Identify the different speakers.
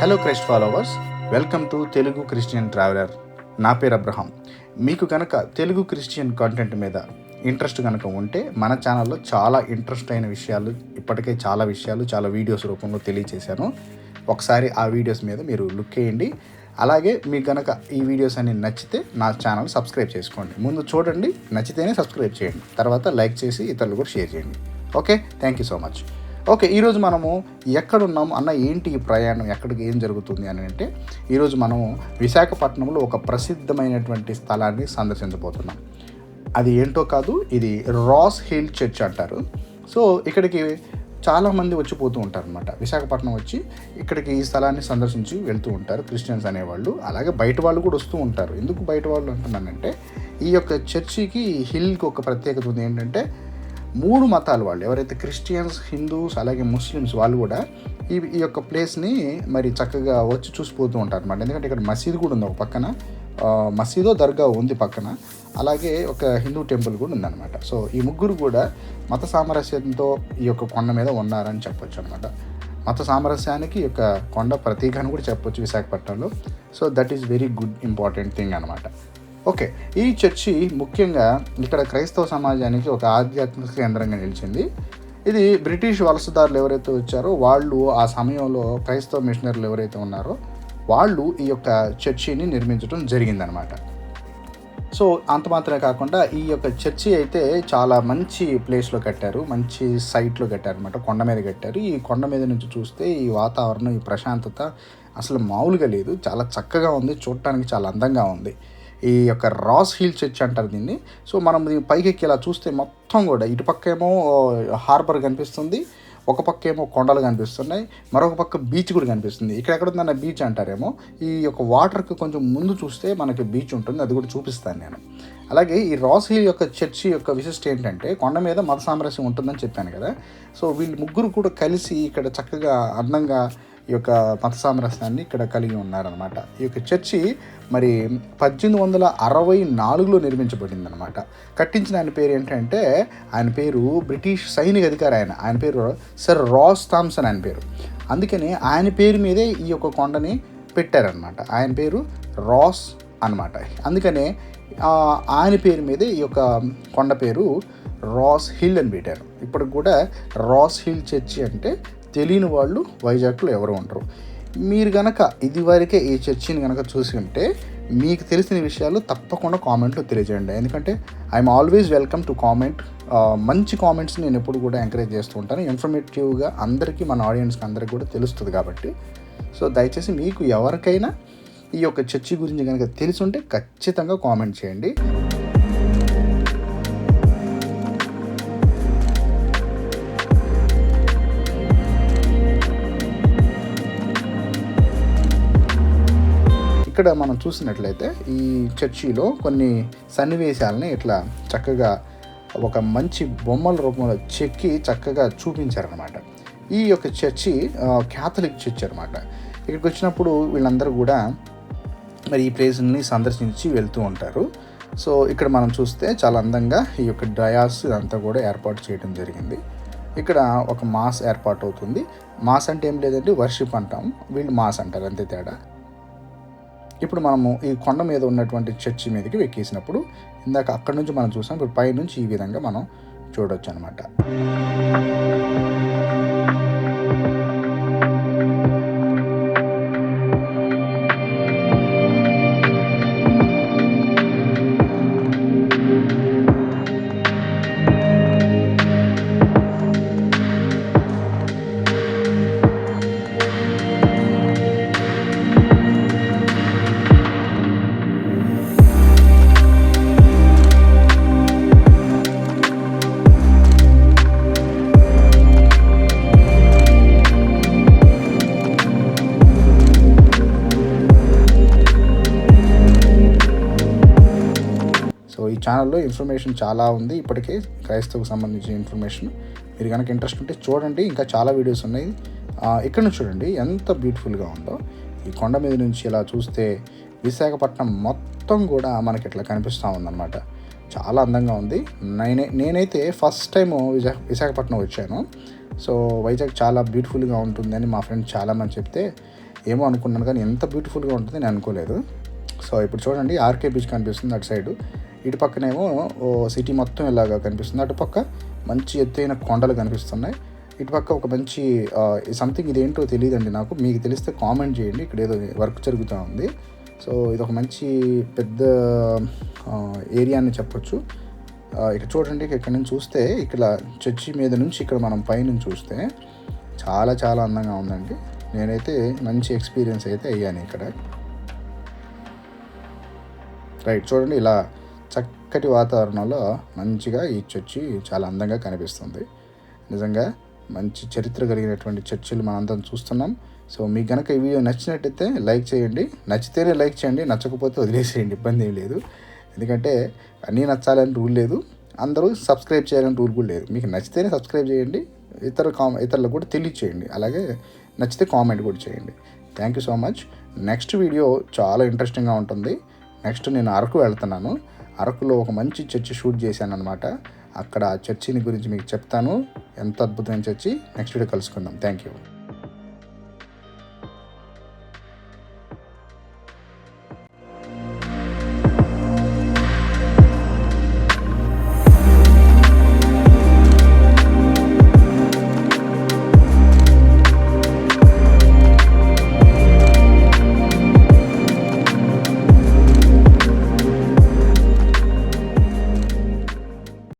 Speaker 1: Hello Christ followers welcome to Telugu Christian traveller నా పేరు Abraham. మీకు కనుక తెలుగు క్రిస్టియన్ కంటెంట్ మీద ఇంట్రెస్ట్ కనుక ఉంటే మన ఛానల్లో చాలా ఇంట్రెస్ట్ అయిన విషయాలు ఇప్పటికే చాలా విషయాలు చాలా వీడియోస్ రూపంలో తెలియచేశాను. ఒకసారి ఆ వీడియోస్ మీద మీరు లుక్ వేయండి అలాగే మీకు కనుక ఈ వీడియోస్ అన్ని నచ్చితే నా ఛానల్ సబ్స్క్రైబ్ చేసుకోండి. ముందు చూడండి నచ్చితేనే సబ్స్క్రైబ్ చేయండి. తర్వాత లైక్ చేసి ఇతరులు కూడా షేర్ చేయండి. Okay thank you so much okay ఈరోజు మనము ఎక్కడున్నాం అన్న ఏంటి ఈ ప్రయాణం ఎక్కడికి ఏం జరుగుతుంది అని అంటే ఈరోజు మనము విశాఖపట్నంలో ఒక ప్రసిద్ధమైనటువంటి స్థలాన్ని సందర్శించబోతున్నాం. అది ఏంటో కాదు ఇది రాస్ హిల్ చర్చ్ అంటారు. సో ఇక్కడికి చాలామంది వచ్చిపోతూ ఉంటారు అనమాట విశాఖపట్నం వచ్చి ఇక్కడికి ఈ స్థలాన్ని సందర్శించి వెళ్తూ ఉంటారు క్రిస్టియన్స్ అనేవాళ్ళు. అలాగే బయట వాళ్ళు కూడా వస్తూ ఉంటారు. ఎందుకు బయట వాళ్ళు అంటున్నానంటే ఈ యొక్క చర్చికి హిల్కి ఒక ప్రత్యేకత ఉంది ఏంటంటే మూడు మతాలు వాళ్ళు ఎవరైతే క్రిస్టియన్స్ హిందూస్ అలాగే ముస్లిమ్స్ వాళ్ళు కూడా ఈ ఈ యొక్క ప్లేస్ని మరి చక్కగా వచ్చి చూసిపోతూ ఉంటారు అనమాట ఎందుకంటే ఇక్కడ మసీదు కూడా ఉంది ఒక పక్కన మసీదో దర్గా ఉంది పక్కన అలాగే ఒక హిందూ టెంపుల్ కూడా ఉందన్నమాట. సో ఈ ముగ్గురు కూడా మత సామరస్యంతో ఈ యొక్క కొండ మీద ఉన్నారని చెప్పొచ్చు అనమాట మత సామరస్యానికి ఈ యొక్క కొండ ప్రతీక అని కూడా చెప్పొచ్చు విశాఖపట్నంలో. So that is very good important thing అనమాట ఓకే. ఈ చర్చి ముఖ్యంగా ఇక్కడ క్రైస్తవ సమాజానికి ఒక ఆధ్యాత్మిక కేంద్రంగా నిలిచింది. ఇది బ్రిటిష్ వలసదారులు ఎవరైతే వచ్చారో వాళ్ళు ఆ సమయంలో క్రైస్తవ మిషనరీలు ఎవరైతే ఉన్నారో వాళ్ళు ఈ యొక్క చర్చిని నిర్మించడం జరిగిందనమాట సో అంత మాత్రమే కాకుండా ఈ యొక్క చర్చి అయితే చాలా మంచి ప్లేస్లో కట్టారు. మంచి సైట్లో కట్టారు అనమాట కొండ మీద కట్టారు. ఈ కొండ మీద నుంచి చూస్తే ఈ వాతావరణం ఈ ప్రశాంతత అసలు మామూలుగా లేదు. చాలా చక్కగా ఉంది. చూడటానికి చాలా అందంగా ఉంది. ఈ యొక్క రాస్ హిల్ చర్చ్ అంటారు దీన్ని. సో మనం దీని పైకెక్కి ఇలా చూస్తే మొత్తం కూడా ఇటుపక్క ఏమో హార్బర్ కనిపిస్తుంది ఒక పక్క ఏమో కొండలు కనిపిస్తున్నాయి మరొక పక్క బీచ్ కూడా కనిపిస్తుంది. ఇక్కడ ఎక్కడ ఉందన్న బీచ్ అంటారేమో ఈ యొక్క వాటర్కి కొంచెం ముందు చూస్తే మనకి బీచ్ ఉంటుంది అది కూడా చూపిస్తాను నేను. అలాగే ఈ రాస్ హిల్ యొక్క చర్చి యొక్క విశిష్ట ఏంటంటే కొండ మీద మత సామరస్యం ఉంటుందని చెప్పాను కదా. సో వీళ్ళు ముగ్గురు కూడా కలిసి ఇక్కడ చక్కగా అందంగా ఈ యొక్క మత సామరస్యాన్ని ఇక్కడ కలిగి ఉన్నారనమాట ఈ యొక్క చర్చి మరి పద్దెనిమిది వందల అరవై నాలుగులో నిర్మించబడింది అనమాట కట్టించిన ఆయన పేరు ఏంటంటే ఆయన పేరు బ్రిటిష్ సైనిక అధికారి ఆయన. ఆయన పేరు సర్ రాస్ థామ్సన్ ఆయన పేరు. అందుకని ఆయన పేరు మీదే ఈ యొక్క కొండని పెట్టారనమాట ఆయన పేరు రాస్ అనమాట అందుకనే ఆయన పేరు మీదే ఈ యొక్క కొండ పేరు రాస్ హిల్ అని పెట్టారు. ఇప్పటికి కూడా రాస్ హిల్ చర్చి అంటే తెలియని వాళ్ళు వైజాగ్లో ఎవరు ఉండరు. మీరు గనక ఇదివరకే ఈ చర్చిని కనుక చూసి ఉంటే మీకు తెలిసిన విషయాలు తప్పకుండా కామెంట్లో తెలియజేయండి. ఎందుకంటే I'm always welcome to comment మంచి కామెంట్స్ నేను ఎప్పుడు కూడా ఎంకరేజ్ చేస్తూ ఉంటాను. ఇన్ఫర్మేటివ్గా అందరికీ మన ఆడియన్స్కి అందరికీ కూడా తెలుస్తుంది కాబట్టి. సో దయచేసి మీకు ఎవరికైనా ఈ యొక్క చర్చి గురించి కనుక తెలిసి ఉంటే ఖచ్చితంగా కామెంట్ చేయండి. ఇక్కడ మనం చూసినట్లయితే ఈ చర్చిలో కొన్ని సన్నివేశాలని ఇట్లా చక్కగా ఒక మంచి బొమ్మల రూపంలో చెక్కి చక్కగా చూపించారనమాట ఈ యొక్క చర్చి క్యాథలిక్ చర్చ్ అనమాట ఇక్కడికి వచ్చినప్పుడు వీళ్ళందరూ కూడా మరి ఈ ప్లేస్ని సందర్శించి వెళ్తూ ఉంటారు. సో ఇక్కడ మనం చూస్తే చాలా అందంగా ఈ యొక్క డయాస్ అంతా కూడా ఏర్పాటు చేయడం జరిగింది. ఇక్కడ ఒక మాస్ ఏర్పాటు అవుతుంది. మాస్ అంటే ఏం లేదంటే వర్షిప్ అంటాం. వీళ్ళు మాస్ అంటారు అంతే తేడా. ఇప్పుడు మనము ఈ కొండ మీద ఉన్నటువంటి చర్చి మీదకి వెక్కేసినప్పుడు ఇందాక అక్కడ నుంచి మనం చూసాం ఇప్పుడు పైనుంచి ఈ విధంగా మనం చూడొచ్చు అనమాట ఈ ఛానల్లో ఇన్ఫర్మేషన్ చాలా ఉంది. ఇప్పటికే క్రైస్తవుకు సంబంధించిన ఇన్ఫర్మేషన్ మీరు కనుక ఇంట్రెస్ట్ ఉంటే చూడండి. ఇంకా చాలా వీడియోస్ ఉన్నాయి. ఇక్కడ నుంచి చూడండి. ఎంత బ్యూటిఫుల్గా ఉందో. ఈ కొండ మీద నుంచి ఇలా చూస్తే విశాఖపట్నం మొత్తం కూడా మనకి ఇట్లా కనిపిస్తూ ఉందన్నమాట. చాలా అందంగా ఉంది. నేనే నేనైతే ఫస్ట్ టైం విశా విశాఖపట్నం వచ్చాను. సో వైజాగ్ చాలా బ్యూటిఫుల్గా ఉంటుందని మా ఫ్రెండ్ చాలామంది చెప్తే ఏమో అనుకున్నాను. కానీ ఎంత బ్యూటిఫుల్గా ఉంటుంది నేను అనుకోలేదు. సో ఇప్పుడు చూడండి. ఆర్కే బీచ్ కనిపిస్తుంది అటు సైడు ఇటు పక్కనేమో సిటీ మొత్తం ఇలాగా కనిపిస్తుంది. అటు పక్క మంచి ఎత్తైన కొండలు కనిపిస్తున్నాయి. ఇటు పక్క ఒక మంచి సంథింగ్ ఇదేంటో తెలియదండి నాకు. మీకు తెలిస్తే కామెంట్ చేయండి. ఇక్కడ ఏదో వర్క్ జరుగుతూ ఉంది. సో ఇది ఒక మంచి పెద్ద ఏరియా అని చెప్పొచ్చు. ఇక్కడ చూడండి ఇక్కడ నుంచి చూస్తే ఇక్కడ చర్చి మీద నుంచి ఇక్కడ మనం పైనుంచి చూస్తే చాలా చాలా అందంగా ఉందండి. నేనైతే మంచి ఎక్స్పీరియన్స్ అయితే అయ్యాను ఇక్కడ. రైట్ చూడండి ఇలా చక్కటి వాతావరణంలో మంచిగా ఈ చర్చి చాలా అందంగా కనిపిస్తుంది. నిజంగా మంచి చరిత్ర కలిగినటువంటి చర్చిలు మనందరం చూస్తున్నాం. సో మీకు కనుక ఈ వీడియో నచ్చినట్టయితే లైక్ చేయండి. నచ్చితేనే లైక్ చేయండి. నచ్చకపోతే వదిలేసేయండి. ఇబ్బంది ఏం లేదు. ఎందుకంటే అన్నీ నచ్చాలని రూల్ లేదు. అందరూ సబ్స్క్రైబ్ చేయాలని రూల్ కూడా లేదు. మీకు నచ్చితేనే సబ్స్క్రైబ్ చేయండి. ఇతర కామ ఇతరులకు కూడా తెలియచేయండి. అలాగే నచ్చితే కామెంట్ కూడా చేయండి. Thank you so much. Next video చాలా ఇంట్రెస్టింగ్గా ఉంటుంది. నెక్స్ట్ నేను అరకు వెళ్తున్నాను. అరకులో ఒక మంచి చర్చి షూట్ చేశాను అనమాట అక్కడ ఆ చర్చిని గురించి మీకు చెప్తాను. ఎంత అద్భుతమైన చర్చి. నెక్స్ట్ వీడియో కలుసుకుందాం. Thank you